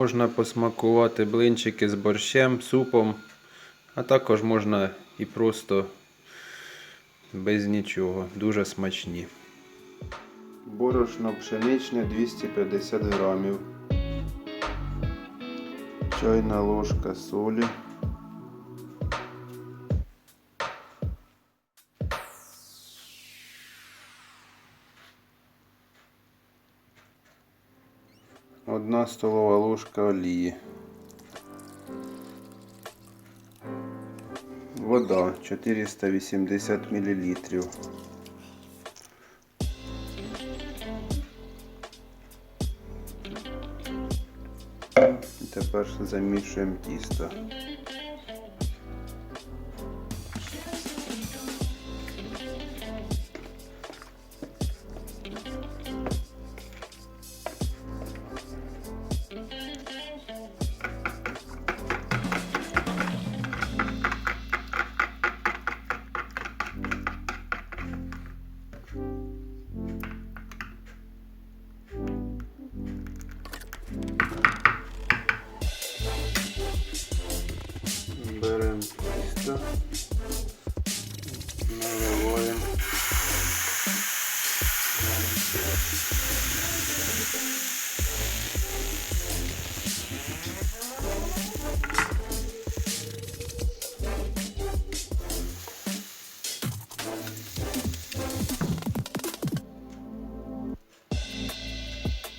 Можна посмакувати блинчики з борщем, супом, а також можна і просто без нічого. Дуже смачні. Борошно пшеничне 250 грамів. Чайна ложка солі. Одна столова ложка олії. Вода 480 мл. І тепер замішуємо тісто.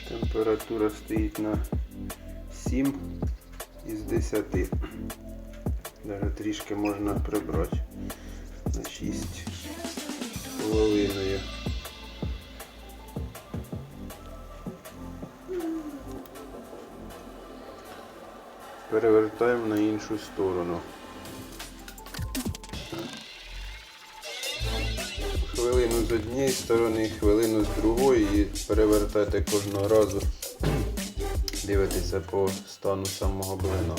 Температура стоїть на 7 із 10. Даже трішки можна прибрати на 6 з половиною. Перевертаємо на іншу сторону. Хвилину з однієї сторони, хвилину з другої і перевертайте кожного разу. Дивитися по стану самого блина.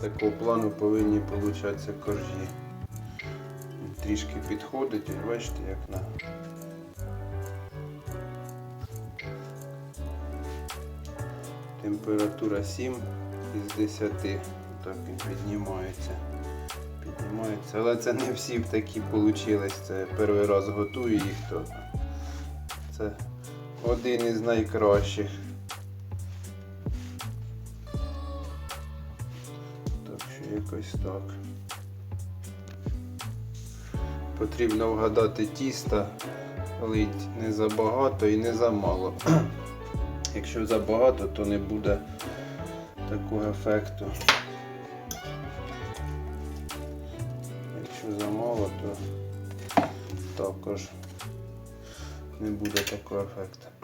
Такого плану повинні получатися коржі. Трішки підходить, бачите, як на. Температура 7 із 10. Так він піднімається. Піднімається. Але це не всі такі вийшли. Це перший раз готую їх, то це один із найкращих. Якось так. Потрібно вгадати тіста, лить не забагато і не замало. Якщо забагато, то не буде такого ефекту. Якщо замало, то також не буде такого ефекту.